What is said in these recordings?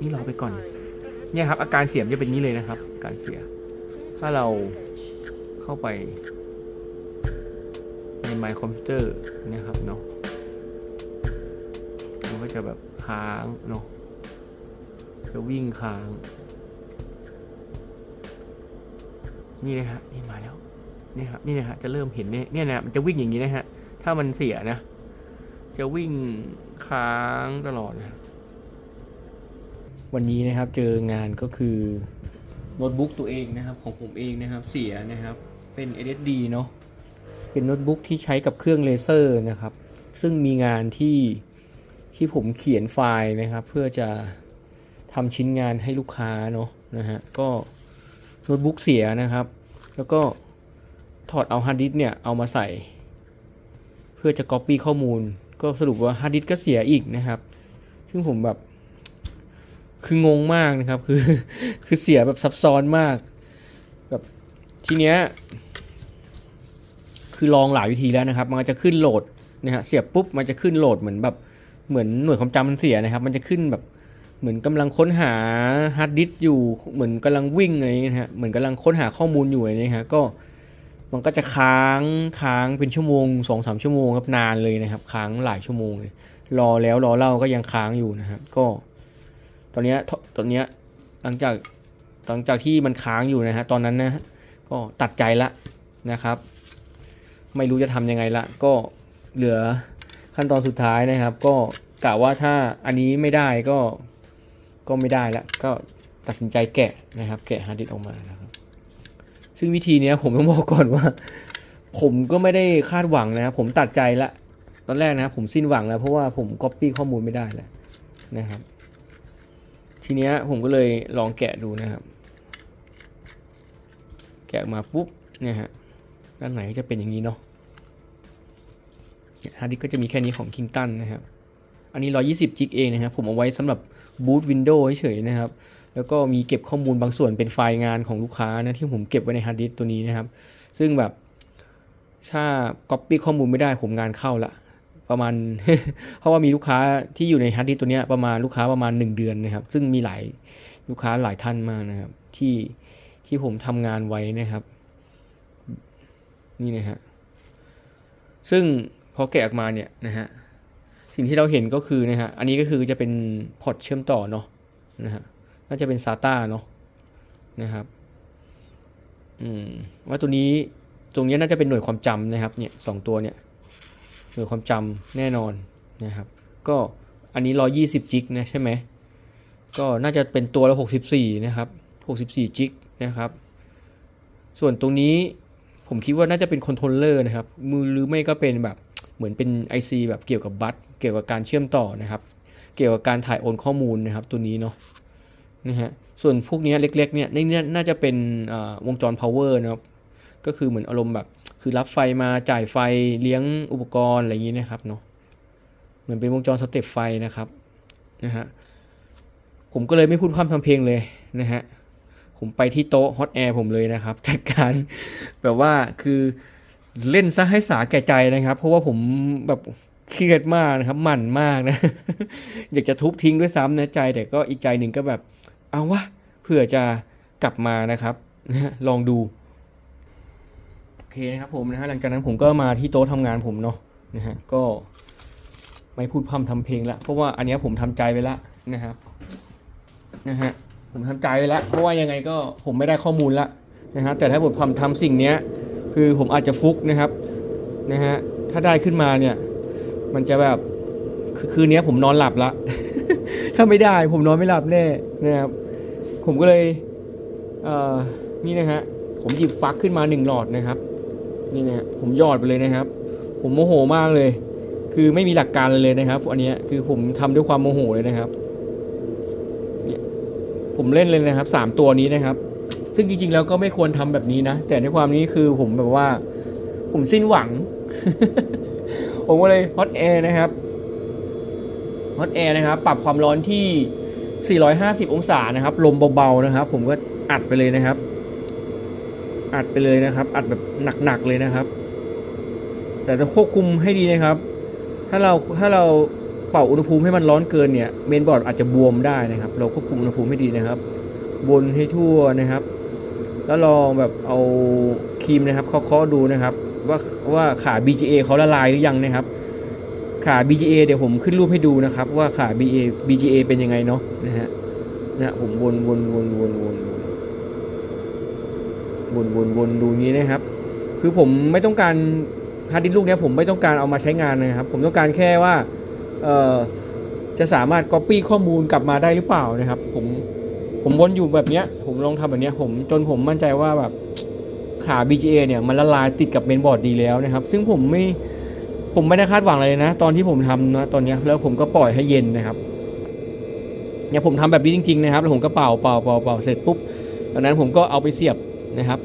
นี่รอไปก่อน เนี่ยครับ อาการเสียมจะเป็นนี้เลยนะครับ การเสีย ถ้าเราเข้าไป ในไมค์คอมพิวเตอร์นะครับเนาะมันก็จะแบบค้างเนาะจะวิ่งค้าง นี่นะฮะนี่มาแล้วนี่ครับนี่นะฮะจะเริ่มเห็นเนี่ยเนี่ยนะมันจะวิ่งอย่างนี้นะฮะ ถ้ามันเสียนะ จะวิ่งค้างตลอดนะ วันนี้นะครับเจองานก็คือโน้ตบุ๊กตัวเองนะครับของผมเองนะครับเสียนะครับเป็น SSD เนาะเป็นโน้ตบุ๊กที่ใช้กับเครื่องเลเซอร์นะครับ ซึ่งมีงานที่ที่ผมเขียนไฟล์นะครับ เพื่อจะทำชิ้นงานให้ลูกค้าเนาะนะฮะก็โน้ตบุ๊กเสียนะครับ แล้วก็ถอดเอาฮาร์ดดิสก์เนี่ยเอามาใส่ เพื่อจะ Copy ข้อมูล ก็สรุปว่าฮาร์ดดิสก์ก็เสียอีกนะครับ ซึ่งผมแบบ คืองงมากนะครับคือคือเสียแบบซับซ้อนมากแบบทีเนี้ยคือลองหลายวิธีแล้วนะครับ มันจะขึ้นโหลดนะฮะเสียบปุ๊บมันจะขึ้นโหลดเหมือนแบบเหมือนหน่วยความจำมันเสียนะครับ มันจะขึ้นแบบเหมือนกำลังค้นหาฮาร์ดดิสอยู่เหมือนกำลังวิ่งอะไรนี้นะฮะเหมือนกำลังค้นหาข้อมูลอยู่อะไรอย่างเงี้ฮะก็มันก็จะค้างค้างเป็นชั่วโมงสองสามชั่วโมงครับนานเลยนะครับ ค้างหลายชั่วโมงเลยรอแล้วรอเล่าก็ยังค้างอยู่นะครับ ก็ อนนี้ตอนนี้หลังจากหลังจากที่มันค้างอยู่นะฮะตอนนั้นนะฮะก็ตัดใจละนะครับ ไม่รู้จะทำยังไงละ ก็เหลือขั้นตอนสุดท้ายนะครับ ก็กะว่าถ้าอันนี้ไม่ได้ก็ก็ไม่ได้ละก็ตัดสินใจแกะนะครับ แกะฮาร์ดดิสก์ออกมานะครับซึ่งวิธีนี้ผมต้องบอกก่อนว่า ผมก็ไม่ได้คาดหวังนะครับผมตัดใจละตอนแรกนะครับผมสิ้นหวังแล้วเพราะว่าผมก๊อปปี้ข้อมูลไม่ได้แล้วนะครับ ทีเนี้ยผมก็เลยลองแกะดูนะครับ แกะมาปุ๊บเนี่ยฮะด้านไหนก็จะเป็นอย่างนี้เนาะฮาร์ดดิสก็จะมีแค่นี้ของคิงตันนะครับ อันนี้ 120 จิกเองนะครับ ผมเอาไว้สำหรับบูตวินโดว์เฉยๆนะครับ แล้วก็มีเก็บข้อมูลบางส่วนเป็นไฟล์งานของลูกค้านะ ที่ผมเก็บไว้ในฮาร์ดดิสตัวนี้นะครับ ซึ่งแบบถ้า Copy ข้อมูลไม่ได้ผมงานเข้าละ ประมาณ เพราะว่ามีลูกค้าที่อยู่ในฮาร์ดดิสก์ตัวเนี้ยประมาณลูกค้าประมาณ 1 เดือนนะครับ ซึ่งมีหลายลูกค้าหลายท่านมากนะครับ ที่ที่ผมทำงานไว้นะครับ นี่นะฮะซึ่งพอแกะออกมาเนี่ยนะฮะสิ่งที่เราเห็นก็คือนะฮะอันนี้ก็คือจะเป็นพอร์ตเชื่อมต่อเนาะนะฮะน่าจะเป็น SATA เนาะนะครับอืมว่าตัวนี้ตรงนี้น่าจะเป็นหน่วยความจำนะครับเนี่ยสองตัวเนี่ย หน่วยความจำแน่นอนนะครับ ก็อันนี้ 120จิกนะใช่ไหมก็น่าจะเป็นตัวละ 64 นะครับ 64จิกนะครับ ส่วนตรงนี้ผมคิดว่าน่าจะเป็นคอนโทรลเลอร์นะครับ มือหรือไม่ก็เป็นแบบเหมือนเป็น IC แบบเกี่ยวกับบัสเกี่ยวกับการเชื่อมต่อนะครับ เกี่ยวกับการถ่ายโอนข้อมูลนะครับ ตัวนี้เนาะนะฮะส่วนพวกนี้เล็กๆเนี่ยนี่น่าจะเป็นอ่าวงจร power นะครับ ก็คือเหมือนอารมณ์แบบ คือรับไฟมาจ่ายไฟเลี้ยงอุปกรณ์อะไรอย่างนี้นะครับเนาะเหมือนเป็นวงจรสเต็ปไฟนะครับนะฮะผมก็เลยไม่พูดพร่ำทำเพลงเลยนะฮะผมไปที่โต๊ะฮอตแอร์ผมเลยนะครับจัดการแบบว่าคือเล่นซะให้สาแก่ใจนะครับ เพราะว่าผมแบบเครียดมากนะครับหมั่นมากนะ อยากจะทุบทิ้งด้วยซ้ำนะใจ แต่ก็อีกใจหนึ่งก็แบบ เอาวะเผื่อจะกลับมานะครับลองดู นะครับผมนะฮะหลังจากนั้นผมก็มาที่โต๊ะทำงานผมเนาะนะฮะก็ไม่พูดพร่ำทำเพลงละเพราะว่าอันนี้ผมทำใจไว้ละนะครับนะฮะผมทำใจไว้แล้วเพราะว่ายังไงก็ผมไม่ได้ข้อมูลละนะฮะแต่ถ้าผมทำทำสิ่งนี้คือผมอาจจะฟุกนะครับนะฮะถ้าได้ขึ้นมาเนี่ยมันจะแบบคือคืนนี้ผมนอนหลับละ ถ้าไม่ได้ผมนอนไม่หลับแน่นะครับผมก็เลยเอ่อนี่นะฮะผมหยิบฟักขึ้นมาหนึ่งหลอดนะครับ นี่นะฮะผมยอดไปเลยนะครับ ผมโมโหมากเลย คือไม่มีหลักการเลยนะครับ อันนี้คือผมทำด้วยความโมโหเลยนะครับเนี่ยผมเล่นเลยนะครับสามตัวนี้นะครับ ซึ่งจริงๆแล้วก็ไม่ควรทำแบบนี้นะ แต่ในความนี้คือผมแบบว่า ผมสิ้นหวัง ผมก็เลยฮอตแอร์นะครับฮอตแอร์นะครับ ปรับความร้อนที่ 450 องศานะครับ ลมเบาๆนะครับ ผมก็อัดไปเลยนะครับ อัดไปเลยนะครับ อัดแบบหนักๆเลยนะครับ แต่จะควบคุมให้ดีนะครับ ถ้าเราถ้าเราเป่าอุณหภูมิให้มันร้อนเกินเนี่ยเมนบอร์ดอาจจะบวมได้นะครับ เราควบคุมอุณหภูมิให้ดีนะครับวนให้ทั่วนะครับ แล้วลองแบบเอาครีมนะครับเคาะๆดูนะครับ ว่าว่าขา BGA เขาละลายหรือยังนะครับ ขา BGA เดี๋ยวผมขึ้นรูปให้ดูนะครับ ว่าขา BGA BGA เป็นยังไงเนาะนะฮะนะผมวนวนวนวนวน วนวนวนดูนี้นะครับ คือผมไม่ต้องการฮาร์ดดิสก์ลูกนี้ผมไม่ต้องการเอามาใช้งานนะครับ ผมต้องการแค่ว่าเออจะสามารถ Copy ข้อมูลกลับมาได้หรือเปล่านะครับ ผมผมวนอยู่แบบเนี้ย ผมลองทำแบบเนี้ยผมจนผมมั่นใจว่าแบบขา BGA เนี่ยมันละลายติดกับเมนบอร์ดดีแล้วนะครับ ซึ่งผมไม่ผมไม่ได้คาดหวังเลยนะ ตอนที่ผมทำนะตอนนี้แล้วผมก็ปล่อยให้เย็นนะครับเนี่ยผมทำแบบนี้จริง ๆ นะครับ แล้วผมก็เป่าเป่าเป่าเป่าเสร็จปุ๊บตอนนั้นผมก็เอาไปเสียบ นะครับ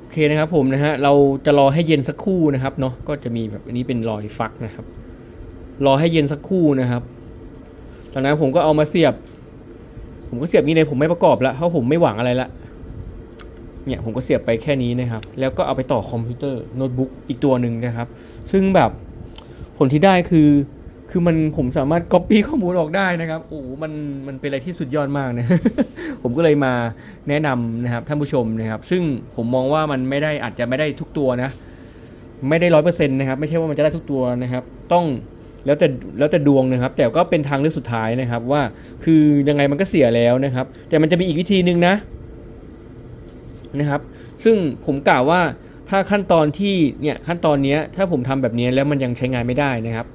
โอเคนะครับผมนะฮะเราจะรอให้เย็นสักครู่นะครับเนาะก็จะมีแบบอันนี้เป็นรอยฟักนะครับ รอให้เย็นสักครู่นะครับจากนั้นผมก็เอามาเสียบ ผมก็เสียบนี้เลยผมไม่ประกอบละเพราะผมไม่หวังอะไรละเนี่ยผมก็เสียบไปแค่นี้นะครับ แล้วก็เอาไปต่อคอมพิวเตอร์โน้ตบุ๊กอีกตัวหนึ่งนะครับ ซึ่งแบบผลที่ได้คือ คือมันผมสามารถ Copy ข้อมูลออกได้นะครับโอ้มันมันเป็นอะไรที่สุดยอดมากนะผมก็เลยมาแนะนำนะครับท่านผู้ชมนะครับ ซึ่งผมมองว่ามันไม่ได้อาจจะไม่ได้ทุกตัวนะ ไม่ได้ร้อยเปอร์เซ็นต์นะครับ ไม่ใช่ว่ามันจะได้ทุกตัวนะครับ ต้องแล้วแต่แล้วแต่ดวงนะครับ แต่ก็เป็นทางเลือกสุดท้ายนะครับ ว่าคือยังไงมันก็เสียแล้วนะครับ แต่มันจะมีอีกวิธีหนึ่งนะนะครับ ซึ่งผมกล่าวว่าถ้าขั้นตอนที่เนี่ยขั้นตอนนี้ถ้าผมทำแบบนี้แล้วมันยังใช้งานไม่ได้นะครับ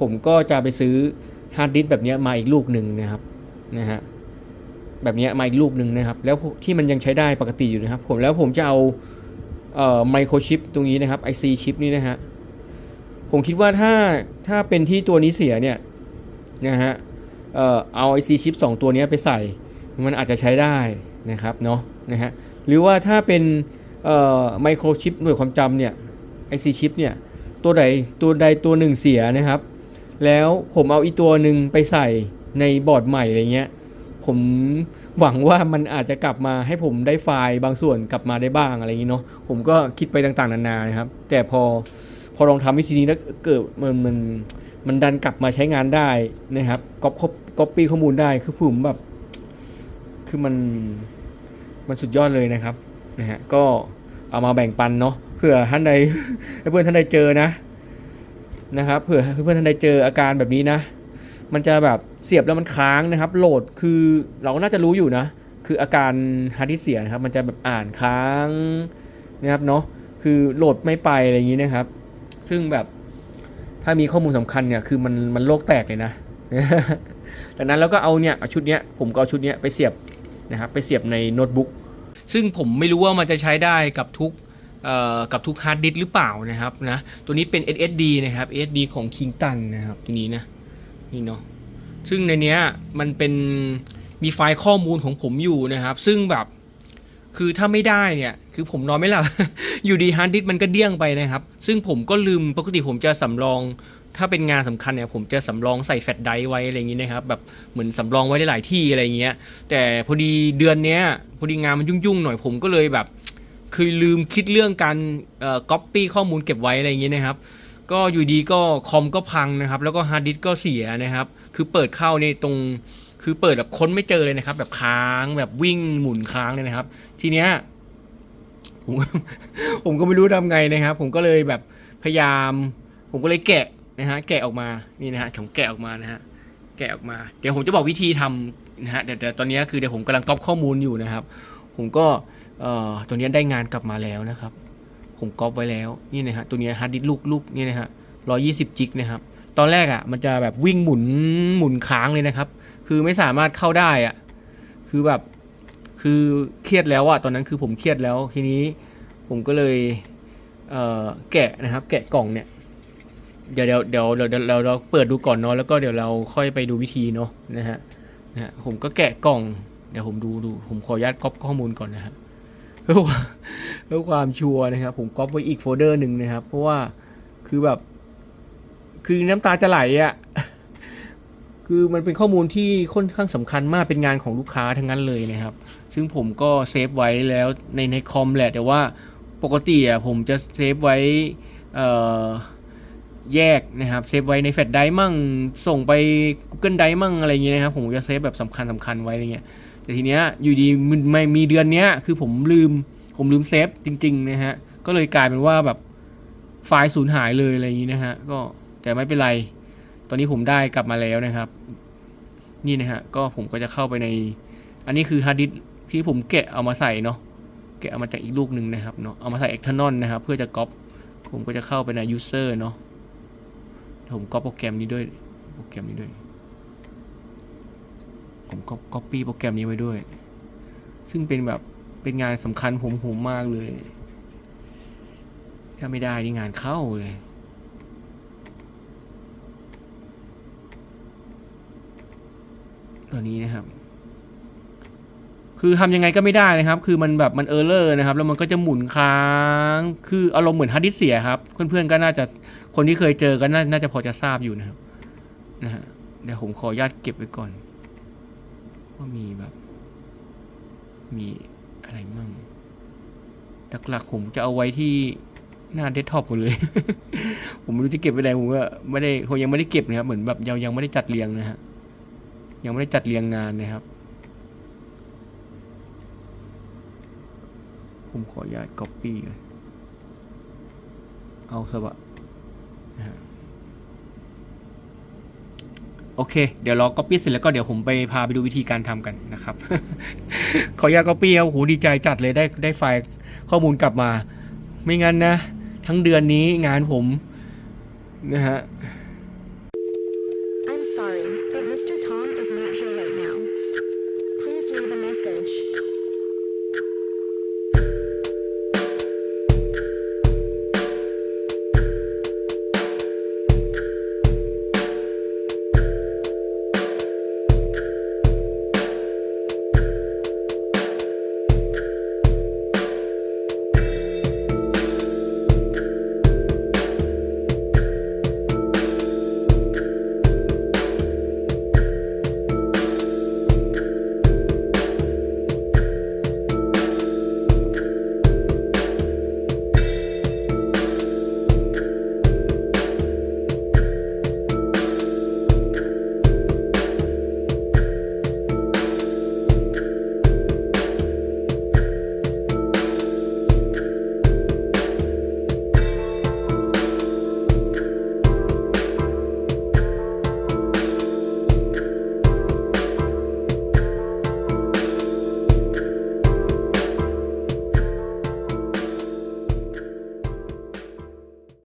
ผมก็จะไปซื้อฮาร์ดดิสก์แบบนี้มาอีกลูกหนึ่งนะครับนะฮะแบบนี้มาอีกลูกหนึ่งนะครับ แล้วที่มันยังใช้ได้ปกติอยู่นะครับผมแล้วผมจะเอาเอ่อไมโครชิปตรงนี้นะครับ IC ชิปนี้นะฮะผมคิดว่าถ้าถ้าเป็นที่ตัวนี้เสียเนี่ยนะฮะเอ่อเอา IC ชิป2ตัวนี้ไปใส่ มันอาจจะใช้ได้นะครับเนาะนะฮะหรือว่าถ้าเป็นเอ่อไมโครชิปหน่วยความจำเนี่ย IC ชิปเนี่ยตัวใดตัวใดตัวหนึ่งเสียนะครับ แล้วผมเอาอีตัวหนึ่งไปใส่ในบอร์ดใหม่อะไรเงี้ย ผมหวังว่ามันอาจจะกลับมาให้ผมได้ไฟล์บางส่วนกลับมาได้บ้างอะไรอย่างนี้เนาะผมก็คิดไปต่างๆนานานะครับ แต่พอพอลองทำวิธีนี้แล้วเกิดมันมันมันดันกลับมาใช้งานได้นะครับก๊อปก๊อปปี้ข้อมูลได้คือผมแบบ คือมันมันสุดยอดเลยนะครับนะฮะก็เอามาแบ่งปันเนาะเผื่อท่านใดเพื่อนท่านใดเจอนะ นะครับเผื่อเพื่อนๆท่านใดเจออาการแบบนี้นะ มันจะแบบเสียบแล้วมันค้างนะครับ โหลดคือเราก็น่าจะรู้อยู่นะ คืออาการฮาร์ดดิสเสียนะครับ มันจะแบบอ่านค้างนะครับเนาะคือโหลดไม่ไปอะไรอย่างนี้นะครับ ซึ่งแบบถ้ามีข้อมูลสำคัญเนี่ยคือมันมันโลกแตกเลยนะดังนั้นเราก็เอาเนี่ยชุดเนี้ยผมก็เอาชุดเนี้ยไปเสียบนะครับไปเสียบในโน้ตบุ๊กซึ่งผมไม่รู้ว่ามันจะใช้ได้กับทุก กับทุกฮาร์ดดิสหรือเปล่านะครับนะตัวนี้เป็น SSD นะครับ SSD ของ Kingston นะครับตัวนี้นะนี่เนาะซึ่งในเนี้ยมันเป็นมีไฟล์ข้อมูลของผมอยู่นะครับ ซึ่งแบบคือถ้าไม่ได้เนี่ย คือผมนอนไม่หลับ อยู่ดีฮาร์ดดิสมันก็เดี้ยงไปนะครับ ซึ่งผมก็ลืมปกติผมจะสำรอง ถ้าเป็นงานสำคัญเนี่ย ผมจะสำรองใส่แฟลชไดร์ไว้อะไรอย่างนี้นะครับ แบบเหมือนสำรองไว้ได้หลายที่อะไรอย่างเงี้ย แต่พอดีเดือนเนี้ย พอดีงานมันยุ่งๆหน่อยผมก็เลยแบบ คือลืมคิดเรื่องการก๊อปปี้ข้อมูลเก็บไว้อะไรอย่างเงี้ยนะครับ ก็อยู่ดีก็คอมก็พังนะครับ แล้วก็ฮาร์ดดิสก์ก็เสียนะครับ คือเปิดเข้าในตรงคือเปิดแบบค้นไม่เจอเลยนะครับ แบบค้างแบบวิ่งหมุนค้างเลยนะครับ ทีเนี้ยผมผมก็ไม่รู้ทำไงนะครับ ผมก็เลยแบบพยายาม ผมก็เลยแกะนะฮะแกะออกมานี่นะฮะผมแกะออกมานะฮะแกะออกมา เดี๋ยวผมจะบอกวิธีทำนะฮะเดี๋ยวเดี๋ยวตอนนี้คือเดี๋ยวผมกำลังก๊อปข้อมูลอยู่นะครับ ผมก็ เอ่อตัวนี้ได้งานกลับมาแล้วนะครับ ผมก๊อปไว้แล้วนี่นะฮะตัวนี้ฮาร์ดดิสก์ลูกลูกนี่นะฮะร้อยี่สิบจิกนะครับตอนแรกอะมันจะแบบวิ่งหมุนหมุนค้างเลยนะครับ คือไม่สามารถเข้าได้อะคือแบบคือเครียดแล้วอะตอนนั้นคือผมเครียดแล้วทีนี้ผมก็เลยเอ่อแกะนะครับ แกะกล่องเนี่ยเดี๋ยวเดี๋ยวเดี๋ยวเดี๋ยวเราเราเปิดดูก่อนเนาะแล้วก็เดี๋ยวเราค่อยไปดูวิธีเนาะนะฮะนะผมก็แกะกล่อง เดี๋ยวผมดูดูผมขออนุญาตก๊อปข้อมูลก่อนนะฮะเพื่อเพื่อความชัวร์นะครับ ผมก๊อปไว้อีกโฟลเดอร์หนึ่งนะครับ เพราะว่าคือแบบ คือน้ำตาจะไหลอะ่ะคือมันเป็นข้อมูลที่ค่อนข้างสำคัญมากเป็นงานของลูกค้าทั้งนั้นเลยนะครับ ซึ่งผมก็เซฟไว้แล้วในในคอมแหละ แต่ว่าปกติอะผมจะเซฟไว้แยกนะครับเซฟไว้ในแฟลชไดรฟ์มั่งส่งไป Google Drive มั่งอะไรอย่างเงี้ยนะครับ ผมจะเซฟแบบสำคัญสำคัญไว้อะไรเงี้ย แต่ทีเนี้ยอยู่ดีมันไม่มีเดือนเนี้ยคือผมลืมผมลืมเซฟจริงๆนะฮะก็เลยกลายเป็นว่าแบบไฟล์สูญหายเลยอะไรอย่างงี้นะฮะก็แต่ไม่เป็นไร ตอนนี้ผมได้กลับมาแล้วนะครับ นี่นะฮะก็ผมก็จะเข้าไปใน อันนี้คือฮาร์ดดิสที่ผมแกะเอามาใส่เนาะแกะเอามาจากอีกลูกหนึ่งนะครับเนาะเอามาใส่ external นะครับเพื่อจะก๊อปผมก็จะเข้าไปใน user เนาะผมก๊อปโปรแกรมนี้ด้วยโปรแกรมนี้ด้วย ผมก็ก๊อปปี้โปรแกรมนี้ไว้ด้วย ซึ่งเป็นแบบเป็นงานสำคัญผมผมมากเลย ถ้าไม่ได้นี่งานเข้าเลยตอนนี้นะครับ คือทำยังไงก็ไม่ได้นะครับ คือมันแบบมันเออร์เลอร์นะครับ แล้วมันก็จะหมุนค้าง คืออารมณ์เหมือนฮาร์ดดิสเสียครับ เพื่อนๆก็น่าจะ คนที่เคยเจอก็น่าน่าจะพอจะทราบอยู่นะครับ นะฮะ เดี๋ยวผมขออนุญาตเก็บไว้ก่อน ว่ามีแบบ มีอะไรมั่งหลักๆผมจะเอาไว้ที่หน้าเดสก์ท็อปหมดเลย ผมไม่รู้จะเก็บไว้ไหนผมก็ไม่ได้ผมยังไม่ได้เก็บนะครับ เหมือนแบบยังยังไม่ได้จัดเรียงนะฮะ ยังไม่ได้จัดเรียงงานนะครับ ผมขออนุญาต copy เอาสบะนะฮะ โอเค เดี๋ยวเรา copy เสร็จแล้วก็เดี๋ยวผมไปพาไปดูวิธีการทำกันนะครับ ขออนุญาต copy ครับโอ้โหดีใจจัดเลยได้ได้ไฟล์ข้อมูลกลับมา ไม่งั้นนะ ทั้งเดือนนี้งานผมนะฮะ I'm sorry,